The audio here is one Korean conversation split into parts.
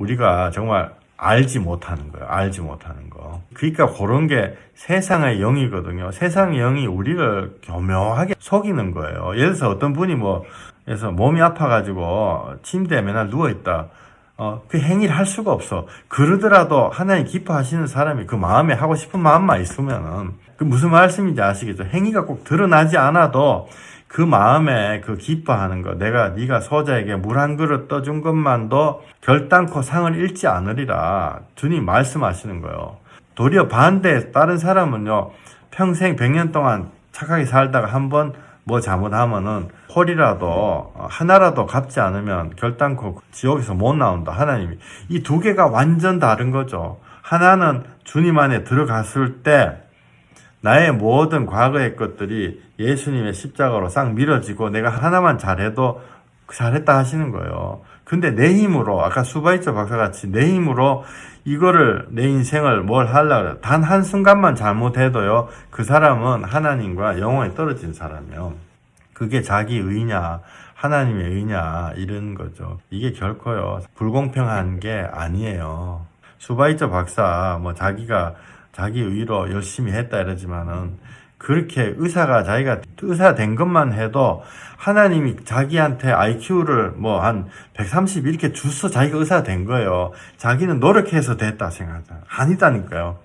우리가 정말 알지 못하는 거예요. 알지 못하는 거. 그러니까 그런 게 세상의 영이거든요. 세상의 영이 우리를 교묘하게 속이는 거예요. 예를 들어서 어떤 분이 뭐, 그래서 몸이 아파가지고 침대에 맨날 누워있다. 어, 그 행위를 할 수가 없어. 그러더라도 하나님 기뻐하시는 사람이 그 마음에 하고 싶은 마음만 있으면은, 그 무슨 말씀인지 아시겠죠? 행위가 꼭 드러나지 않아도 그 마음에 그 기뻐하는 거, 내가 네가 소자에게 물 한 그릇 떠준 것만도 결단코 상을 잃지 않으리라. 주님 말씀하시는 거예요. 도리어 반대 다른 사람은요, 평생 100년 동안 착하게 살다가 한번 뭐 잘못하면은 홀이라도 하나라도 갚지 않으면 결단코 지옥에서 못 나온다. 하나님이 이 두 개가 완전 다른 거죠. 하나는 주님 안에 들어갔을 때 나의 모든 과거의 것들이 예수님의 십자가로 싹 밀어지고 내가 하나만 잘해도 잘했다 하시는 거예요. 근데 내 힘으로 아까 수바이처 박사 같이 내 힘으로 이거를 내 인생을 뭘 하려고 단 한 순간만 잘못해도요 그 사람은 하나님과 영원히 떨어진 사람이요. 그게 자기 의냐 하나님의 의냐 이런 거죠. 이게 결코요 불공평한 게 아니에요. 수바이처 박사 뭐 자기가 자기 의로 열심히 했다 이러지만은 그렇게 의사가 자기가 의사 된 것만 해도 하나님이 자기한테 IQ를 뭐 한 130 이렇게 주서 자기가 의사 된 거예요. 자기는 노력해서 됐다 생각하잖아. 아니다니까요.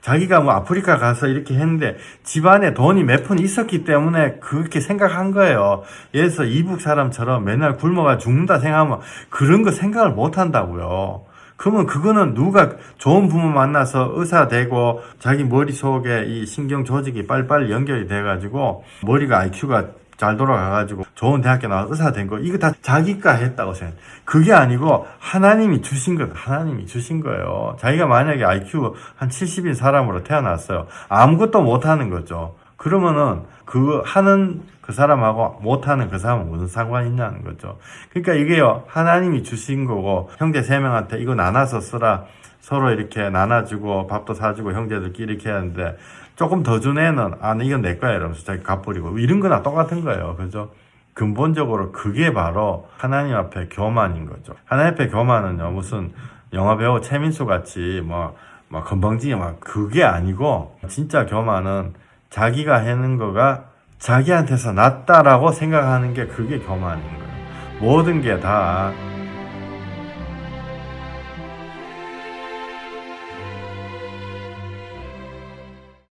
자기가 뭐 아프리카 가서 이렇게 했는데 집안에 돈이 몇 푼 있었기 때문에 그렇게 생각한 거예요. 들어서 이북 사람처럼 맨날 굶어가 죽는다 생각하면 그런 거 생각을 못 한다고요. 그러면 그거는 누가 좋은 부모 만나서 의사 되고 자기 머릿속에 이 신경 조직이 빨리빨리 연결이 돼가지고 머리가 IQ가 잘 돌아가가지고 좋은 대학교 나와서 의사 된 거 이거 다 자기가 했다고 생각. 그게 아니고 하나님이 주신 거 하나님이 주신 거예요. 자기가 만약에 IQ 한 70인 사람으로 태어났어요. 아무것도 못하는 거죠. 그러면은 그 하는 그 사람하고 못하는 그 사람은 무슨 상관이 있냐는 거죠. 그러니까 이게요 하나님이 주신 거고 형제 세 명한테 이거 나눠서 쓰라 서로 이렇게 나눠주고 밥도 사주고 형제들끼리 이렇게 하는데 조금 더 준 애는 아 이건 내 거야 이러면서 자기 갚버리고 이런 거나 똑같은 거예요. 그죠? 근본적으로 그게 바로 하나님 앞에 교만인 거죠. 하나님 앞에 교만은요 무슨 영화 배우 최민수 같이 뭐, 뭐 건방지게 막 그게 아니고 진짜 교만은 자기가 해는 거가 자기한테서 낫다라고 생각하는 게 그게 교만인 거예요. 모든 게 다